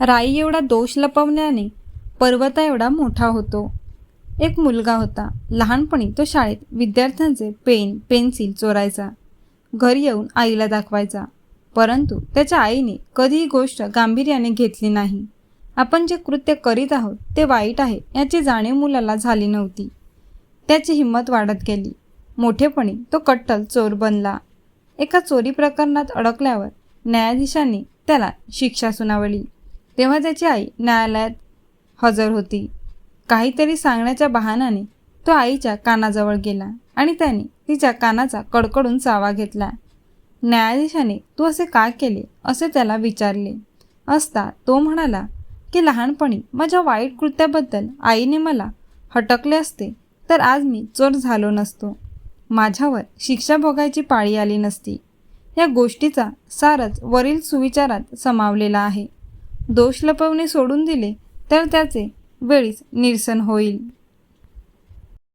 राई एवढा दोष लपवण्याने पर्वता एवढा मोठा होतो. एक मुलगा होता. लहानपणी तो शाळेत विद्यार्थ्यांचे पेन पेन्सिल चोरायचा. घरी येऊन आईला दाखवायचा. परंतु त्याच्या आईने कधीही गोष्ट गांभीर्याने घेतली नाही. आपण जे कृत्य करीत आहोत ते वाईट आहे याची जाणीव मुलाला झाली नव्हती. त्याची हिंमत वाढत गेली. मोठेपणी तो कट्टल चोर बनला. एका चोरी प्रकरणात अडकल्यावर न्यायाधीशांनी त्याला शिक्षा सुनावली. तेव्हा त्याची आई न्यायालयात हजर होती. काहीतरी सांगण्याच्या बहाण्याने तो आईच्या कानाजवळ गेला आणि त्याने तिच्या कानाचा कडकडून चावा घेतला. न्यायाधीशाने तू असे का केले? असे त्याला विचारले. असता तो म्हणाला की लहानपणी माझ्या वाईट कृत्याबद्दल आईने मला हटकले असते तर आज मी चोर झालो नसतो. माझ्यावर शिक्षा भोगायची पाळी आली नसती. या गोष्टीचा सारच वरील सुविचारात समावलेला आहे. दोष लपवणे सोडून दिले तर त्याचे वेळीच निरसन होईल.